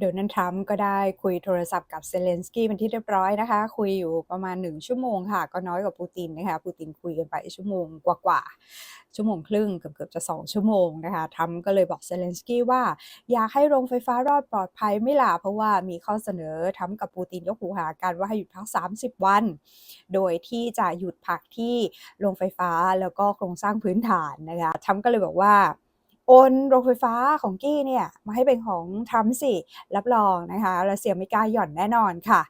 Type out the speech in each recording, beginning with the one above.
โดนัลด์ทรัมป์ก็ได้คุยโทรศัพท์กับเซเลนสกี้เป็นที่เรียบร้อยนะคะ คุยอยู่ประมาณ 1 ชั่วโมงค่ะ ก็น้อยกว่าปูตินนะคะ ปูตินคุยกันไปชั่วโมงกว่าๆ ชั่วโมงครึ่งเกือบๆจะ 2 ชั่วโมงนะคะทรัมป์ก็เลยบอกเซเลนสกี้ว่า อยากให้โรงไฟฟ้ารอดปลอดภัยไม่ล่ะเพราะว่ามีข้อเสนอทรัมป์กับปูตินยกหูหากันว่าให้หยุดพัก 30 วัน โดยที่จะหยุดพักที่โรงไฟฟ้าแล้วก็โครงสร้างพื้นฐานนะคะทรัมป์ก็เลยบอกว่า โอนโรงไฟฟ้าของกี้เนี่ยมาให้เป็นของทรัมป์สิ รับรองนะคะรัสเซียไม่กล้าหย่อนแน่นอนค่ะ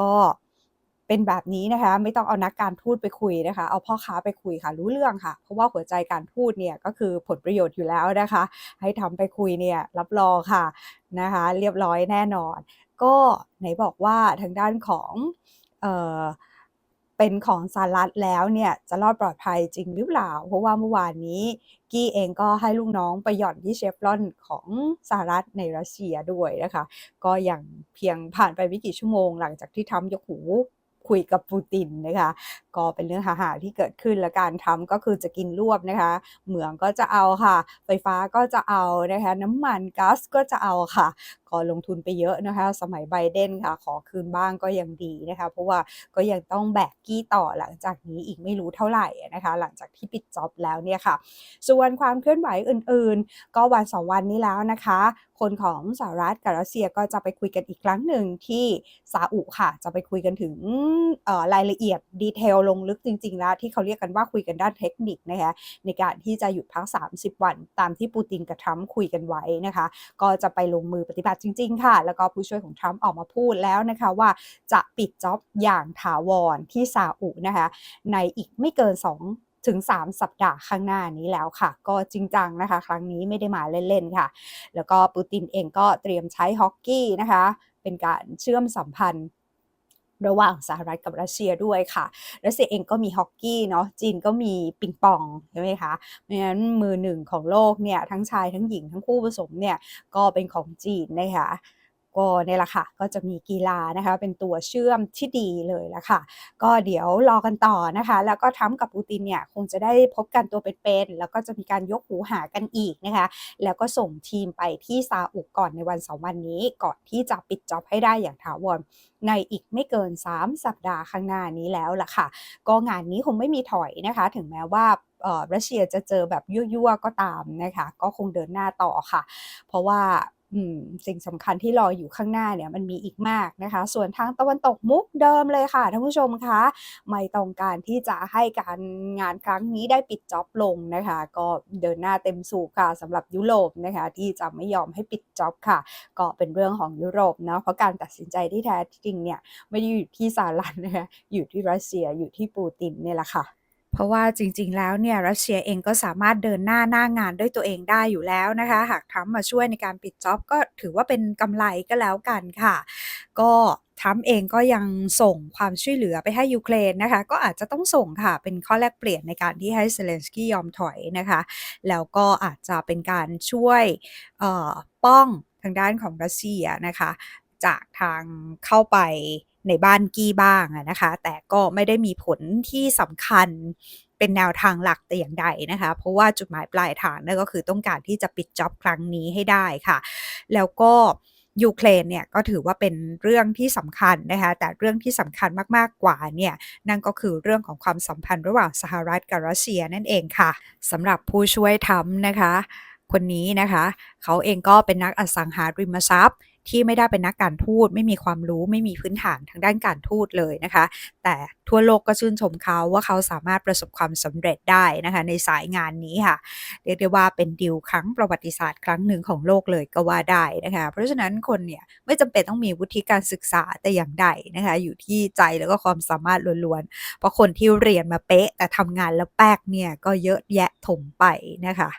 ก็เป็นแบบนี้นะคะ ไม่ต้องเอานักการทูตไปคุยนะคะ เอาพ่อค้าไปคุยค่ะ รู้เรื่องค่ะ เพราะว่าหัวใจการทูตเนี่ยก็คือผลประโยชน์อยู่แล้วนะคะ ให้ทำไปคุยเนี่ยรับรองค่ะนะคะ เรียบร้อยแน่นอน ก็ไหนบอกว่าทางด้านของเอ่อ เป็นของสหรัฐแล้วเนี่ยจะรอดปลอดภัยจริงหรือเปล่า เพราะว่าเมื่อวานนี้กี้เองก็ให้ลูกน้องไปหย่อนที่เชฟรอนของสหรัฐในรัสเซียด้วยนะคะ ก็อย่างเพียงผ่านไปไม่กี่ชั่วโมงหลังจากที่ทำยกหูคุยกับปูตินนะคะ ก็เป็นเรื่องหาๆที่เกิดขึ้นและการทำก็คือจะกินรวบนะคะ เหมืองก็จะเอาค่ะ ไฟฟ้าก็จะเอานะคะ น้ำมันก๊าซก็จะเอาค่ะ ก็ลงทุนไปเยอะนะคะ สมัยไบเดนค่ะ ขอคืนบ้างก็ยังดีนะคะ เพราะว่าก็ยังต้องแบกกี้ต่อหลังจากนี้อีกไม่รู้เท่าไหร่นะคะ หลังจากที่ปิดจ็อบแล้วเนี่ยค่ะ ส่วนความเคลื่อนไหวอื่นๆ ก็วันสองวันนี้แล้วนะคะ คนของสหรัฐกับรัสเซียก็จะไปคุยกันอีกครั้งหนึ่งที่ซาอุค่ะ จะไปคุยกันถึงรายละเอียดดีเทลลงลึกจริง ๆ แล้ว ที่เขาเรียกกันว่าคุยกันด้านเทคนิคนะคะในการที่จะหยุดพัก 30 วัน ตามที่ปูตินกับทรัมป์คุยกันไว้นะคะ ก็จะไปลงมือปฏิบัติจริง ๆ ค่ะ แล้วก็ผู้ช่วยของทรัมป์ออกมาพูดแล้วนะคะว่าจะปิดจ็อบอย่างถาวรที่ซาอุนะคะในอีกไม่เกิน 2ถึง 3 สัปดาห์ข้างหน้านี้แล้วค่ะ ก็จริงจังนะคะ ครั้งนี้ไม่ได้มาเล่น ๆ ค่ะ แล้วก็ปูตินเองก็เตรียมใช้ฮอกกี้นะคะ เป็นการเชื่อมสัมพันธ์ ระหว่างสหรัฐกับรัสเซียด้วยค่ะ รัสเซียเองก็มีฮอกกี้เนาะ จีนก็มีปิงปองใช่ไหมคะ เพราะฉะนั้นมือหนึ่งของโลกเนี่ยทั้งชายทั้งหญิงทั้งคู่ผสมเนี่ยก็เป็นของจีนนะคะ ก็เนี่ยแหละค่ะ ก็จะมีกีฬานะคะ เป็นตัวเชื่อมที่ดีเลยละค่ะ ก็เดี๋ยวรอกันต่อนะคะ แล้วก็ทรัมกับปูตินเนี่ยคงจะได้พบกันตัวเป็นๆ แล้วก็จะมีการยกหูหากันอีกนะคะ แล้วก็ส่งทีมไปที่ซาอุก่อนในวันสองวันนี้ ก่อนที่จะปิดจ็อบให้ได้อย่างถาวรในอีกไม่เกิน 3 สัปดาห์ข้างหน้านี้แล้วล่ะค่ะ ก็งานนี้คงไม่มีถอยนะคะ ถึงแม้ว่ารัสเซียจะเจอแบบยั่วๆก็ตามนะคะ ก็คงเดินหน้าต่อค่ะ เพราะว่า สิ่งสำคัญที่รออยู่ข้างหน้าเนี่ยมันมีอีกมากนะคะ ส่วนทางตะวันตกมุกเดิมเลยค่ะท่านผู้ชมคะไม่ต้องการที่จะให้การงานครั้งนี้ได้ปิดจ็อบลงนะคะ ก็เดินหน้าเต็มสูบค่ะสำหรับยุโรปนะคะ ที่จะไม่ยอมให้ปิดจ็อบค่ะ ก็เป็นเรื่องของยุโรปเนาะเพราะการตัดสินใจที่แท้จริงเนี่ยไม่ได้อยู่ที่สหรัฐนะคะอยู่ที่รัสเซียอยู่ที่ปูตินเนี่ยแหละค่ะ เพราะว่าจริงๆ แล้วเนี่ยรัสเซียเองก็สามารถเดินหน้าหน้างานด้วยตัวเองได้อยู่แล้วนะคะ หากทรัมป์มาช่วยในการปิดจ็อบก็ถือว่าเป็นกำไรก็แล้วกันค่ะ ก็ทรัมป์เองก็ยังส่งความช่วยเหลือไปให้ยูเครนนะคะ ก็อาจจะต้องส่งค่ะ เป็นข้อแลกเปลี่ยนในการที่ให้เซเลนสกี้ยอมถอยนะคะ แล้วก็อาจจะเป็นการช่วยป้องทางด้านของรัสเซียนะคะ จากทางเข้าไป ในบ้านกี้บ้างนะคะ แต่ก็ไม่ได้มีผลที่สำคัญเป็นแนวทางหลักแต่อย่างใดนะคะ เพราะว่าจุดหมายปลายทางนั่นก็คือต้องการที่จะปิดจ็อบครั้งนี้ให้ได้ค่ะ แล้วก็ยูเครนเนี่ยก็ถือว่าเป็นเรื่องที่สำคัญนะคะ แต่เรื่องที่สำคัญมากๆกว่าเนี่ยนั่นก็คือเรื่องของความสัมพันธ์ระหว่างสหรัฐกับรัสเซียนั่นเองค่ะสำหรับผู้ช่วยทำนะคะ คนนี้นะคะ เขาเองก็เป็นนักอสังหาริมทรัพย์ ที่ไม่ได้เป็นนักการทูตไม่มีความรู้ไม่มีพื้นฐานทางด้านการทูตเลยนะคะ แต่ทั่วโลกก็ชื่นชมเขาว่าเขาสามารถประสบความสำเร็จได้นะคะในสายงานนี้ค่ะเรียกได้ว่าเป็นดีลครั้งประวัติศาสตร์ครั้งหนึ่งของโลกเลยก็ว่าได้นะคะเพราะฉะนั้นคนเนี่ยไม่จำเป็นต้องมีวุฒิการศึกษาแต่อย่างใดนะคะอยู่ที่ใจแล้วก็ความสามารถล้วนๆเพราะคนที่เรียนมาเป๊ะแต่ทำงานแล้วแป๊กเนี่ยก็เยอะแยะถมไปนะคะ